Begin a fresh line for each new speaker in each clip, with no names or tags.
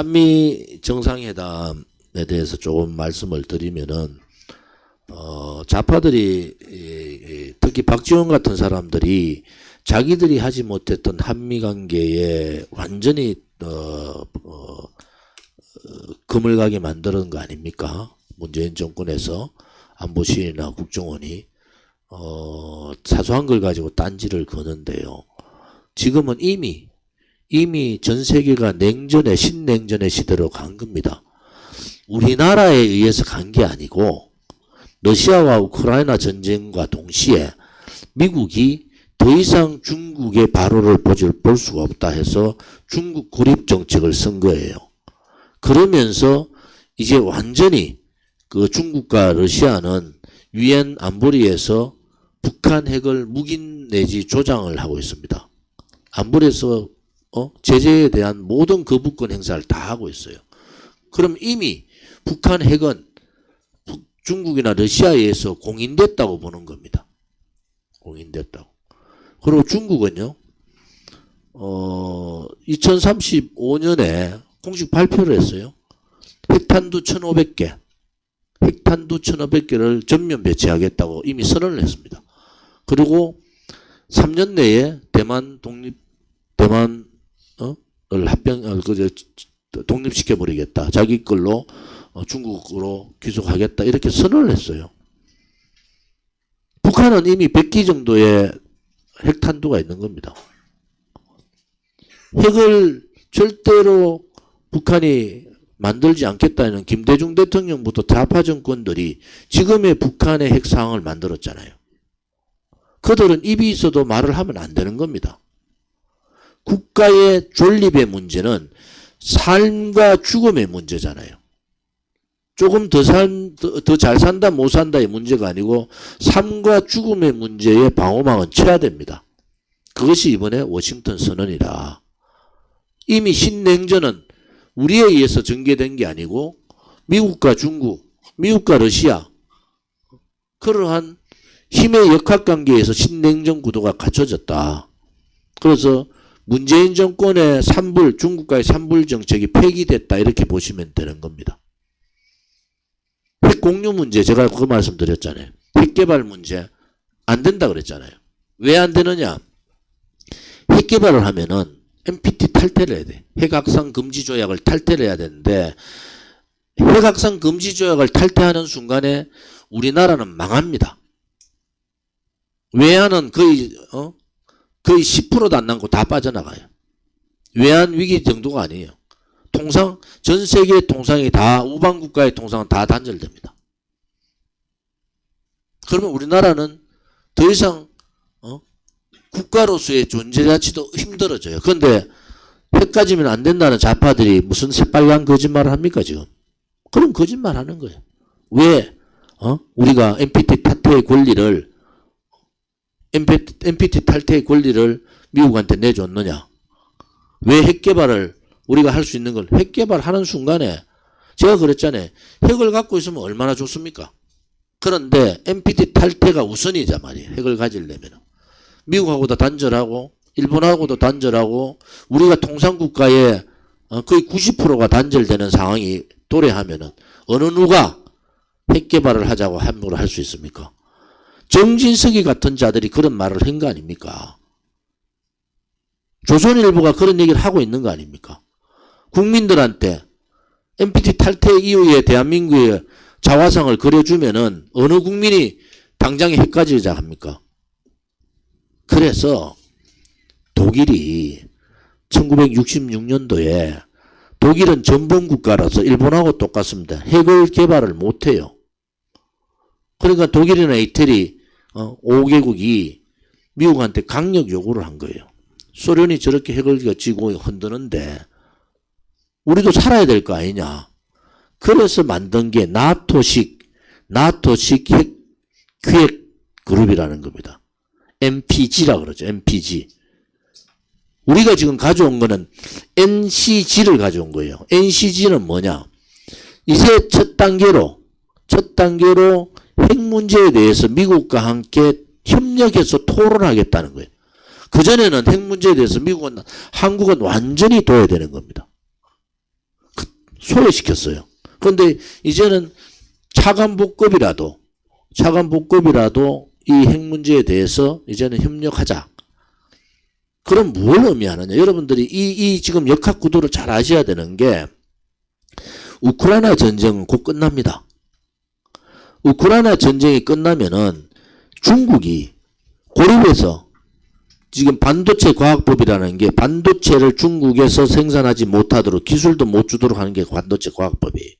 한미 정상회담에 대해서 조금 말씀을 드리면은 어, 좌파들이 특히 박지원 같은 사람들이 자기들이 하지 못했던 한미 관계에 완전히 어, 어, 어, 금을 가게 만드는 거 아닙니까? 문재인 정권에서 안보실이나 국정원이 어, 사소한 걸 가지고 딴지를 거는데요. 지금은 이미 이미 전 세계가 냉전의 신냉전의 시대로 간 겁니다. 우리나라에 의해서 간 게 아니고 러시아와 우크라이나 전쟁과 동시에 미국이 더 이상 중국의 발호를 볼 수가 없다 해서 중국 고립 정책을 쓴 거예요. 그러면서 이제 완전히 그 중국과 러시아는 유엔 안보리에서 북한 핵을 묵인 내지 조장을 하고 있습니다. 안보리에서 어? 제재에 대한 모든 거부권 행사를 다 하고 있어요. 그럼 이미 북한 핵은 북- 중국이나 러시아에 의해서 공인됐다고 보는 겁니다. 공인됐다고. 그리고 중국은요, 어, 2035년에 공식 발표를 했어요. 핵탄두 1,500개, 핵탄두 1,500개를 전면 배치하겠다고 이미 선언을 했습니다. 그리고 3년 내에 대만 독립, 대만, 합병, 어, 그, 저, 독립시켜 버리겠다. 자기 걸로 어, 중국으로 귀속하겠다. 이렇게 선언을 했어요. 북한은 이미 100기 정도의 핵탄두가 있는 겁니다. 핵을 절대로 북한이 만들지 않겠다는 김대중 대통령부터 좌파 정권들이 지금의 북한의 핵상을 만들었잖아요. 그들은 입이 있어도 말을 하면 안 되는 겁니다. 국가의 존립의 문제는 삶과 죽음의 문제잖아요. 조금 더 산, 더 잘 산다, 못 산다의 문제가 아니고 삶과 죽음의 문제에 방어막은 쳐야 됩니다. 그것이 이번에 워싱턴 선언이라. 이미 신냉전은 우리에 의해서 전개된 게 아니고 미국과 중국, 미국과 러시아 그러한 힘의 역학관계에서 신냉전 구도가 갖춰졌다. 그래서 문재인 정권의 산불, 중국과의 산불 정책이 폐기됐다 이렇게 보시면 되는 겁니다. 핵 공유 문제 제가 그 말씀 드렸잖아요. 핵 개발 문제 안 된다 그랬잖아요. 왜 안 되느냐? 핵 개발을 하면은 NPT 탈퇴를 해야 돼. 핵확산 금지 조약을 탈퇴를 해야 되는데 핵확산 금지 조약을 탈퇴하는 순간에 우리나라는 망합니다. 외환은 거의 어? 거의 10%도 안 남고 다 빠져나가요. 외환 위기 정도가 아니에요. 통상 전 세계 통상이 다 우방 국가의 통상은 다 단절됩니다. 그러면 우리나라는 더 이상 어? 국가로서의 존재 자체도 힘들어져요. 그런데 핵가지면 안 된다는 좌파들이 무슨 새빨간 거짓말을 합니까 지금? 그런 거짓말 하는 거예요. 왜 어? 우리가 NPT 탈퇴의 권리를 NPT, NPT 탈퇴의 권리를 미국한테 내줬느냐? 왜 핵 개발을 우리가 할 수 있는 걸 핵 개발하는 순간에 제가 그랬잖아요. 핵을 갖고 있으면 얼마나 좋습니까? 그런데 NPT 탈퇴가 우선이자 말이에요. 핵을 가지려면. 미국하고도 단절하고 일본하고도 단절하고 우리가 통상국가의 어, 거의 90%가 단절되는 상황이 도래하면 은 어느 누가 핵 개발을 하자고 함부로 할 수 있습니까? 정진석이 같은 자들이 그런 말을 한 거 아닙니까? 조선일보가 그런 얘기를 하고 있는 거 아닙니까? 국민들한테 NPT 탈퇴 이후에 대한민국의 자화상을 그려주면은 어느 국민이 당장에 핵가지자 합니까? 그래서 독일이 1966년도에 독일은 전범 국가라서 일본하고 똑같습니다. 핵을 개발을 못해요. 그러니까 독일이나 이태리 어, 5개국이 미국한테 강력 요구를 한 거예요. 소련이 저렇게 핵을 쥐고 흔드는데 우리도 살아야 될 거 아니냐. 그래서 만든 게 나토식 나토식 핵 기획 그룹이라는 겁니다. MPG라 그러죠. MPG. 우리가 지금 가져온 거는 NCG를 가져온 거예요. NCG는 뭐냐? 이제 첫 단계로 첫 단계로 핵 문제에 대해서 미국과 함께 협력해서 토론하겠다는 거예요. 그전에는 핵 문제에 대해서 미국은 한국은 완전히 둬야 되는 겁니다. 소외시켰어요. 그런데 이제는 차관복급이라도 차관복급이라도 이 핵 문제에 대해서 이제는 협력하자. 그럼 뭘 의미하느냐? 여러분들이 이, 이 지금 역학 구도를 잘 아셔야 되는 게 우크라이나 전쟁은 곧 끝납니다. 우크라이나 전쟁이 끝나면은 중국이 고립해서 지금 반도체 과학법이라는 게 반도체를 중국에서 생산하지 못하도록 기술도 못 주도록 하는 게 반도체 과학법이에요.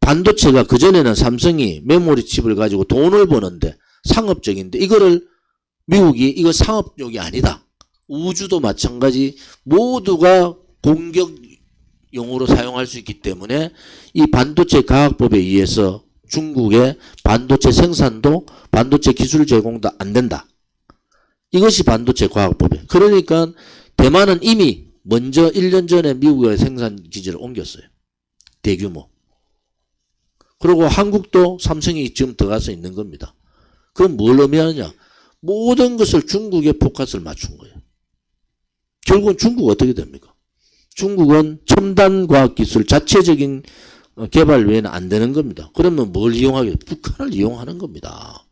반도체가 그전에는 삼성이 메모리 칩을 가지고 돈을 버는데 상업적인데 이거를 미국이 이거 상업용이 아니다. 우주도 마찬가지 모두가 공격용으로 사용할 수 있기 때문에 이 반도체 과학법에 의해서 중국의 반도체 생산도 반도체 기술 제공도 안 된다. 이것이 반도체 과학법이에요. 그러니까 대만은 이미 먼저 1년 전에 미국의 생산 기지를 옮겼어요. 대규모. 그리고 한국도 삼성이 지금 들어가서 있는 겁니다. 그럼 뭘 의미하느냐? 모든 것을 중국에 포커스를 맞춘 거예요. 결국은 중국 어떻게 됩니까? 중국은 첨단 과학기술 자체적인 어, 개발 외에는 안 되는 겁니다. 그러면 뭘 이용하게? 북한을 이용하는 겁니다.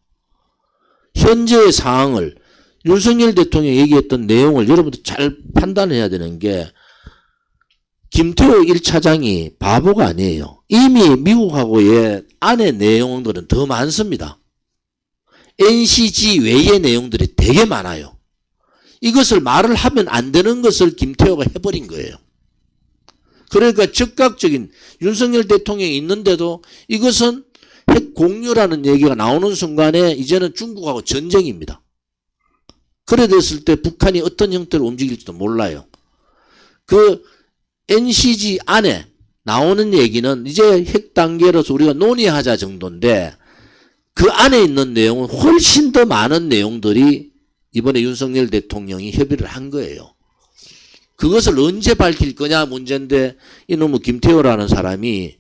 현재의 상황을 윤석열 대통령이 얘기했던 내용을 여러분들 잘 판단해야 되는 게 김태호 1차장이 바보가 아니에요. 이미 미국하고의 안의 내용들은 더 많습니다. NCG 외의 내용들이 되게 많아요. 이것을 말을 하면 안 되는 것을 김태호가 해버린 거예요. 그러니까 즉각적인 윤석열 대통령이 있는데도 이것은 핵 공유라는 얘기가 나오는 순간에 이제는 중국하고 전쟁입니다. 그래 됐을 때 북한이 어떤 형태로 움직일지도 몰라요. 그 NCG 안에 나오는 얘기는 이제 핵 단계로서 우리가 논의하자 정도인데 그 안에 있는 내용은 훨씬 더 많은 내용들이 이번에 윤석열 대통령이 협의를 한 거예요. 그것을 언제 밝힐 거냐 문제인데 이놈의 김태호라는 사람이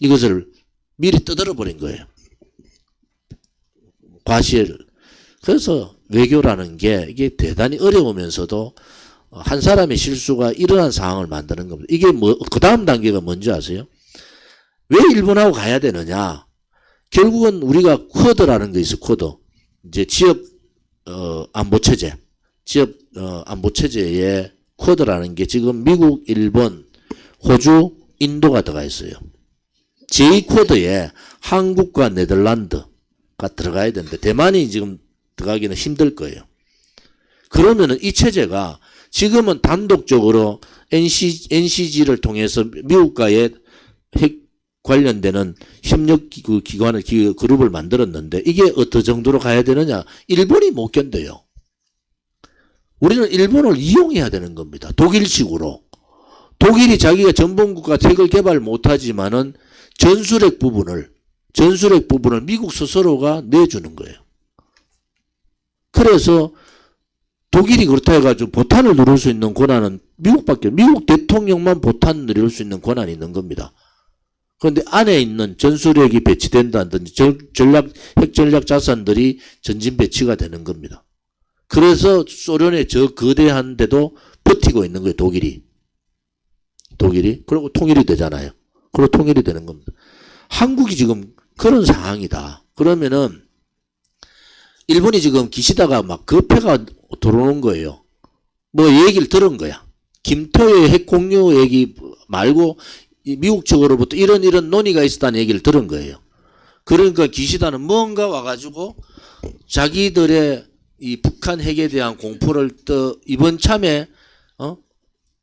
이것을 미리 떠들어 버린 거예요. 과시를. 그래서 외교라는 게 이게 대단히 어려우면서도 한 사람의 실수가 일어난 상황을 만드는 겁니다. 이게 뭐, 그 다음 단계가 뭔지 아세요? 왜 일본하고 가야 되느냐? 결국은 우리가 쿼드라는 게 있어, 쿼드. 이제 지역, 어, 안보체제. 지역, 어, 안보체제에 쿼드라는 게 지금 미국, 일본, 호주, 인도가 들어가 있어요. 제2쿼드에 한국과 네덜란드가 들어가야 되는데 대만이 지금 들어가기는 힘들 거예요. 그러면은 이 체제가 지금은 단독적으로 NC, NCG를 통해서 미국과의 핵 관련되는 협력 기- 그 기관을 기- 그룹을 만들었는데 이게 어떤 정도로 가야 되느냐? 일본이 못 견뎌요. 우리는 일본을 이용해야 되는 겁니다. 독일식으로. 독일이 자기가 전범국가 핵을 개발 못하지만은 전술핵 부분을 전술핵 부분을 미국 스스로가 내주는 거예요. 그래서 독일이 그렇다 해가지고 보탄을 누를 수 있는 권한은 미국밖에 미국 대통령만 보탄 누릴 수 있는 권한이 있는 겁니다. 그런데 안에 있는 전술핵이 배치된다든지 전- 전략 핵 전략 자산들이 전진 배치가 되는 겁니다. 그래서 소련의 저 거대한데도 버티고 있는 거예요, 독일이. 독일이. 그리고 통일이 되잖아요. 그리고 통일이 되는 겁니다. 한국이 지금 그런 상황이다. 그러면은 일본이 지금 기시다가 막 급해가 들어오는 거예요. 뭐 얘기를 들은 거야. 김토의 핵 공유 얘기 말고 이 미국 측으로부터 이런 이런 논의가 있었다는 얘기를 들은 거예요. 그러니까 기시다는 뭔가 와가지고 자기들의 이 북한 핵에 대한 공포를 또 이번 참에 어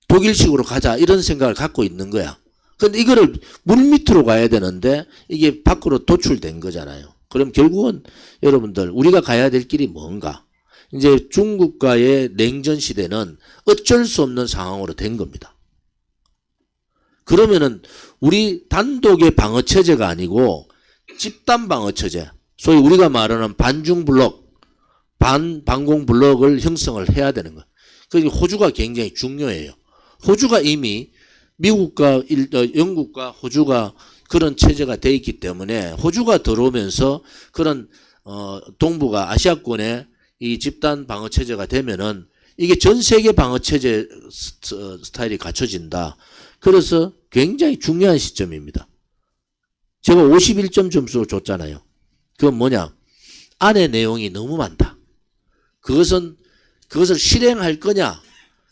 독일식으로 가자 이런 생각을 갖고 있는 거야. 근데 이거를 물 밑으로 가야 되는데 이게 밖으로 도출된 거잖아요. 그럼 결국은 여러분들 우리가 가야 될 길이 뭔가? 이제 중국과의 냉전 시대는 어쩔 수 없는 상황으로 된 겁니다. 그러면은 우리 단독의 방어 체제가 아니고 집단 방어 체제, 소위 우리가 말하는 반중 블록, 반 반공 블록을 형성을 해야 되는 거예요. 그게 호주가 굉장히 중요해요. 호주가 이미 미국과 일, 어, 영국과 호주가 그런 체제가 돼 있기 때문에 호주가 들어오면서 그런 어, 동북아 아시아권의 이 집단 방어 체제가 되면은 이게 전 세계 방어 체제 스- 어, 스타일이 갖춰진다. 그래서 굉장히 중요한 시점입니다. 제가 51점 점수를 줬잖아요. 그건 뭐냐? 안에 내용이 너무 많다. 그것은 그것을 실행할 거냐?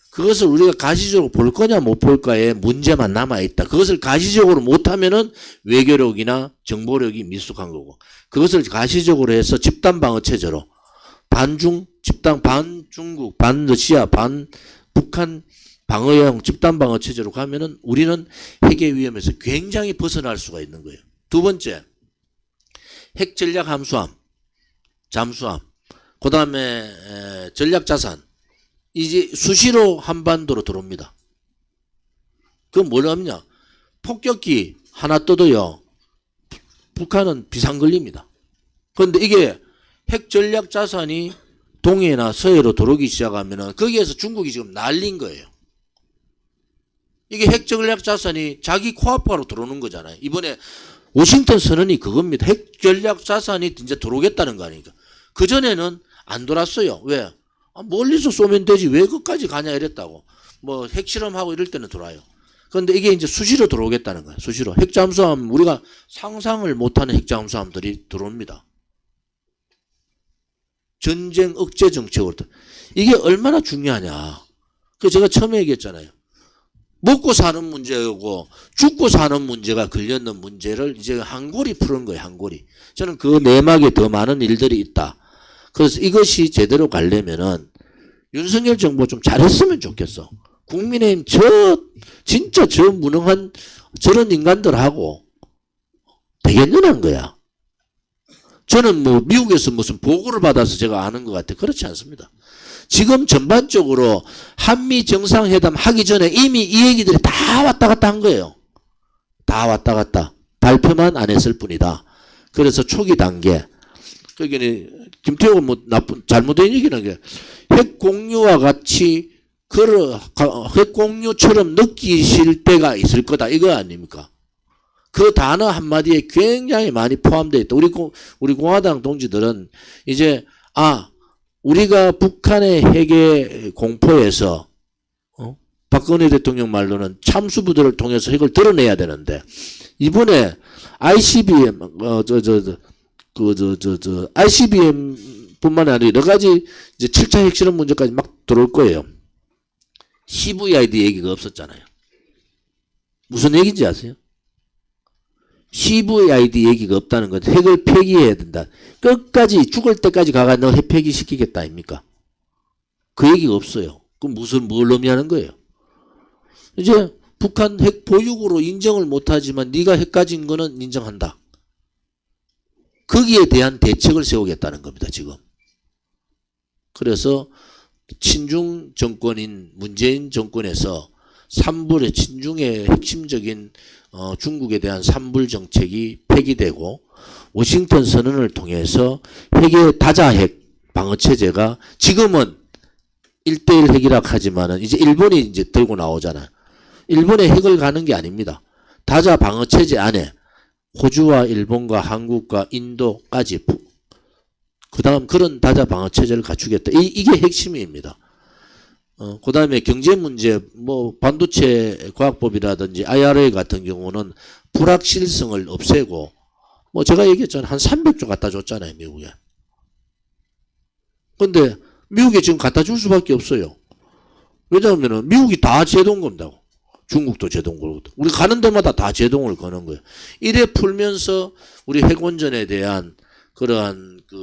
그것을 우리가 가시적으로 볼 거냐 못 볼까에 문제만 남아 있다. 그것을 가시적으로 못하면은 외교력이나 정보력이 미숙한 거고 그것을 가시적으로 해서 집단 방어 체제로 반중 집단 반중국 반 러시아 반 북한 방어형 집단 방어 체제로 가면은 우리는 핵의 위험에서 굉장히 벗어날 수가 있는 거예요. 두 번째 핵 전략 함수함 잠수함 그 다음에 전략 자산 이제 수시로 한반도로 들어옵니다. 그건 뭘 하느냐? 폭격기 하나 떠도요. 북한은 비상 걸립니다. 그런데 이게 핵 전략 자산이 동해나 서해로 들어오기 시작하면은 거기에서 중국이 지금 날린 거예요. 이게 핵 전략 자산이 자기 코앞바로 들어오는 거잖아요. 이번에 워싱턴 선언이 그겁니다. 핵 전략 자산이 이제 들어오겠다는 거 아닙니까? 그전에는 안 돌았어요. 왜? 아, 멀리서 쏘면 되지. 왜 끝까지 가냐 이랬다고. 뭐 핵실험하고 이럴 때는 들어와요. 그런데 이게 이제 수시로 들어오겠다는 거예요. 수시로. 핵잠수함 우리가 상상을 못하는 핵잠수함들이 들어옵니다. 전쟁 억제 정책으로 이게 얼마나 중요하냐. 그 제가 처음에 얘기했잖아요. 먹고 사는 문제고 죽고 사는 문제가 걸렸는 문제를 이제 한 골이 푸는 거예요 한 골이. 저는 그 내막에 더 많은 일들이 있다 그래서 이것이 제대로 가려면은 윤석열 정부 좀 잘했으면 좋겠어. 국민의힘 저 진짜 저 무능한 저런 인간들하고 되겠느냐는 거야. 저는 뭐 미국에서 무슨 보고를 받아서 제가 아는 것 같아. 그렇지 않습니다. 지금 전반적으로 한미 정상회담 하기 전에 이미 이 얘기들이 다 왔다 갔다 한 거예요. 다 왔다 갔다. 발표만 안 했을 뿐이다. 그래서 초기 단계. 그러니까 김태호가 뭐 나쁜 잘못된 얘기는 게 핵공유와 같이 그러 핵공유처럼 느끼실 때가 있을 거다 이거 아닙니까? 그 단어 한마디에 굉장히 많이 포함되어 있다. 우리 공, 우리 공화당 동지들은 이제 아 우리가 북한의 핵의 공포에서 어? 박근혜 대통령 말로는 참수부들을 통해서 핵을 드러내야 되는데 이번에 ICBM 어저저 그저저 저 ICBM 뿐만 아니라 여러 가지 이제 7차 핵실험 문제까지 막 들어올 거예요. CVID 얘기가 없었잖아요. 무슨 얘기인지 아세요? CVID 얘기가 없다는 건 핵을 폐기해야 된다. 끝까지 죽을 때까지 가가 너 핵 폐기시키겠다 아닙니까? 그 얘기가 없어요. 그럼 무슨 뭘 의미하는 거예요? 이제 북한 핵 보육으로 인정을 못하지만 네가 핵 가진 거는 인정한다. 거기에 대한 대책을 세우겠다는 겁니다. 지금. 그래서 친중 정권인 문재인 정권에서 삼불의 친중의 핵심적인 어, 중국에 대한 삼불 정책이 폐기되고 워싱턴 선언을 통해서 핵의 다자핵 방어 체제가 지금은 1대1 핵이라 하지만은 이제 일본이 이제 들고 나오잖아요. 일본의 핵을 가는 게 아닙니다. 다자 방어 체제 안에 호주와 일본과 한국과 인도까지 그 다음 그런 다자 방어 체제를 갖추겠다. 이, 이게 핵심입니다. 어, 그 다음에 경제 문제, 뭐, 반도체 과학법이라든지 IRA 같은 경우는 불확실성을 없애고, 뭐, 제가 얘기했잖아요. 한 300조 갖다 줬잖아요, 미국에. 근데, 미국에 지금 갖다 줄 수밖에 없어요. 왜냐하면 미국이 다 제동 건다고. 중국도 제동 걸고. 우리 가는 데마다 다 제동을 거는 거예요. 이래 풀면서 우리 핵원전에 대한 그러한 그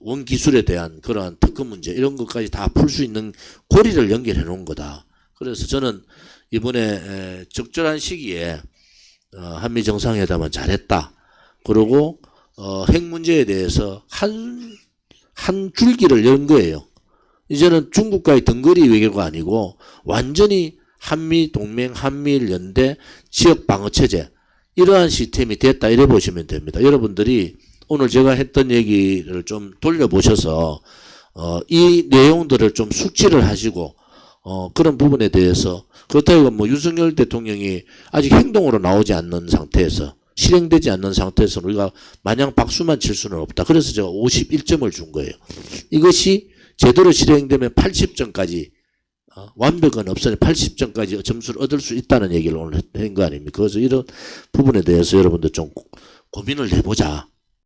원기술에 대한 그러한 특허 문제 이런 것까지 다 풀 수 있는 고리를 연결해 놓은 거다. 그래서 저는 이번에 적절한 시기에 어, 한미 정상회담은 잘했다. 그리고 어, 핵 문제에 대해서 한, 한 줄기를 연 거예요. 이제는 중국과의 등거리 외교가 아니고 완전히 한미 동맹, 한미일 연대, 지역 방어 체제 이러한 시스템이 됐다 이래 보시면 됩니다. 여러분들이 오늘 제가 했던 얘기를 좀 돌려보셔서 어, 이 내용들을 좀 숙지를 하시고 어, 그런 부분에 대해서 그렇다고 뭐 윤석열 대통령이 아직 행동으로 나오지 않는 상태에서 실행되지 않는 상태에서 우리가 마냥 박수만 칠 수는 없다. 그래서 제가 51점을 준 거예요. 이것이 제대로 실행되면 80점까지 어, 완벽은 없으니 80점까지 점수를 얻을 수 있다는 얘기를 오늘 한 거 아닙니까? 그래서 이런 부분에 대해서 여러분들 좀 고- 고민을 해보자.